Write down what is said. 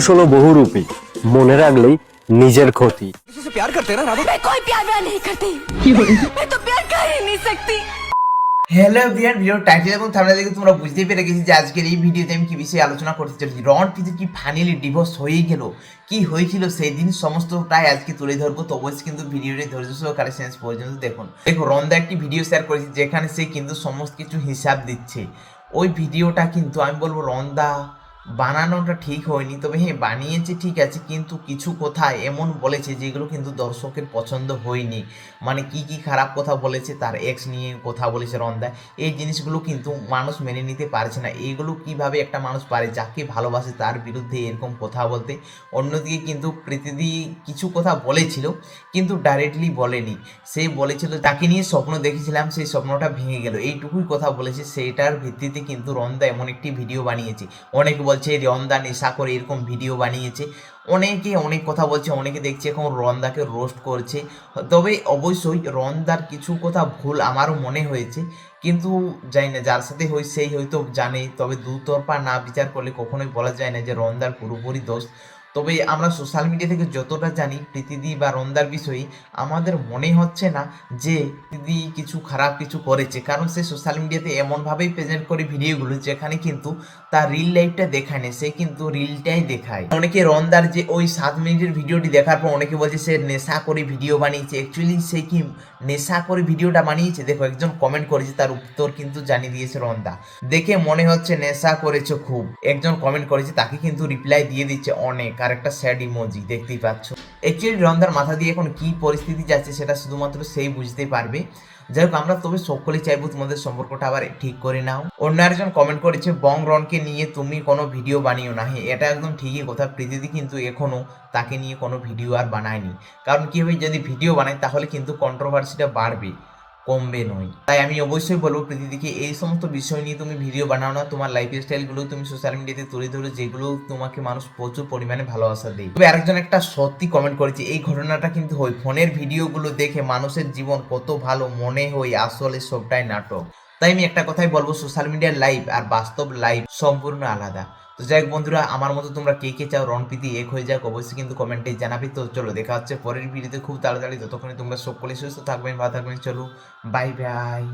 মানুষ হলো বহুরূপী। মনে রাখলেই নিজের ক্ষতি। হ্যালো বিয়ার ভিডিও টাইটেল এবং থামলে দেখে তোমরা বুঝতেই পেরে গেছি যে আজকের এই ভিডিওতে আমি কি বিষয়ে আলোচনা করতে চলেছি। রন পিজের কি ফাইনালি ডিভোর্স হয়ে গেল? কি হয়েছিল সেই দিন সমস্তটাই আজকে তুলে ধরবো। তো অবশ্যই কিন্তু ভিডিওটি ধৈর্য সহকারে শেষ পর্যন্ত দেখুন। দেখো রন্দা একটি ভিডিও শেয়ার করেছে যেখানে সে কিন্তু সমস্ত কিছু হিসাব দিচ্ছে। ওই ভিডিওটা কিন্তু আমি বলব রন্দা বানানোটা ঠিক হয়নি। তবে হ্যাঁ বানিয়েছে, ঠিক আছে, কিন্তু কিছু কথা এমন বলেছে যেগুলো কিন্তু দর্শকের পছন্দ হয়নি। মানে কি কি খারাপ কথা বলেছে, তার এক্স নিয়ে কথা বলেছে রন্দা। এই জিনিসগুলো কিন্তু মানুষ মেনে নিতে পারছে না। এইগুলো কীভাবে একটা মানুষ পারে, যাকে ভালোবাসে তার বিরুদ্ধে এরকম কথা বলতে? অন্যদিকে কিন্তু প্রীতিদি কিছু কথা বলেছিল, কিন্তু ডাইরেক্টলি বলেনি। সে বলেছিল, তাকে নিয়ে স্বপ্ন দেখেছিলাম, সেই স্বপ্নটা ভেঙে গেল। এইটুকুই কথা বলেছে। সেটার ভিত্তিতে কিন্তু রন্দা এমন একটি ভিডিও বানিয়েছে। অনেক বলছে রন্দা নেশা করে এরকম ভিডিও বানিয়েছে। অনেকে অনেক কথা বলছে, অনেকে দেখছে এখন রন্দাকে রোস্ট করছে। তবে অবশ্যই রন্দার কিছু কথা ভুল আমারও মনে হয়েছে। কিন্তু জানি না, যার সাথে হই সেই হয়তো জানে তবে দুতরফা না বিচার করলে কখনোই বলা যায় না যে রন্দার পুরোপুরি দোষ। তবে আমরা সোশ্যাল মিডিয়া থেকে যতটা জানি, প্রীতিদি বা রন্দার বিষয়ে আমাদের মনে হচ্ছে না যে প্রীতিদি কিছু খারাপ কিছু করেছে। কারণ সে সোশ্যাল মিডিয়াতে এমনভাবেই প্রেজেন্ট করে ভিডিওগুলো, যেখানে কিন্তু তার রিল লাইফটা দেখায় না, সে কিন্তু রিলটাই দেখায়। অনেকে রন্দার যে ওই সাত মিনিটের ভিডিওটি দেখার পর অনেকে বলছে সে নেশা করে ভিডিও বানিয়েছে। অ্যাকচুয়ালি সে কি নেশা করে ভিডিওটা বানিয়েছে? দেখো, একজন কমেন্ট করেছে, তার উত্তর কিন্তু জানিয়ে দিয়েছে রন্দা। দেখে মনে হচ্ছে নেশা করেছ খুব। একজন কমেন্ট করেছে, তাকে কিন্তু রিপ্লাই দিয়ে দিচ্ছে অনেক, আর একটা স্যাড ইমোজি দেখতেই পাচ্ছ। অ্যাকচুয়ালি রন্দার মাথা দিয়ে এখন কি পরিস্থিতি যাচ্ছে সেটা শুধুমাত্র সেই বুঝতে পারবে। যাই হোক, আমরা তবে সকলেই চাইব তোমাদের সম্পর্কটা আবার ঠিক করে নাও। অন্য একজন কমেন্ট করেছে, বং রনকে নিয়ে তুমি কোনো ভিডিও বানিও না। হ্যাঁ এটা একদম ঠিকই কথা। প্রীতিদি কিন্তু এখনও তাকে নিয়ে কোনো ভিডিও আর বানায়নি। কারণ কি হবে, যদি ভিডিও বানায় তাহলে কিন্তু কন্ট্রোভার্সিটা বাড়বে। কমবে নয়। তাই আমি অবশ্যই বলব প্রীতিদিকে, এই সমস্ত বিষয় নিয়ে তুমি ভিডিও বানাও না, তোমার লাইফ স্টাইলগুলো তুমি সোশ্যাল মিডিয়াতে তুলে ধরো, যেগুলো তোমাকে মানুষ প্রচুর পরিমাণে ভালোবাসা দেয়। তবে আরেকজন একটা সত্যি কমেন্ট করেছে, এই ঘটনাটা কিন্তু হয় ফোনের ভিডিওগুলো দেখে মানুষের জীবন কত ভালো মনে হয়, আসলে সবটাই নাটক। তাই আমি একটা কথাই বলব সোশ্যাল মিডিয়ার লাইফ আর বাস্তব লাইফ সম্পূর্ণ আলাদা। তো যাই বন্ধুরা, আমার মতো তোমরা কে কে চাও রণপ্রীতি এক হয়ে যাক, অবশ্যই কিন্তু কমেন্টে জানাবি। তো চলো, দেখা হচ্ছে পরের ভিডিওতে খুব তাড়াতাড়ি। যতক্ষণে তোমরা সকলে সুস্থ থাকবেন ভালো থাকবেন চলো বাই বাই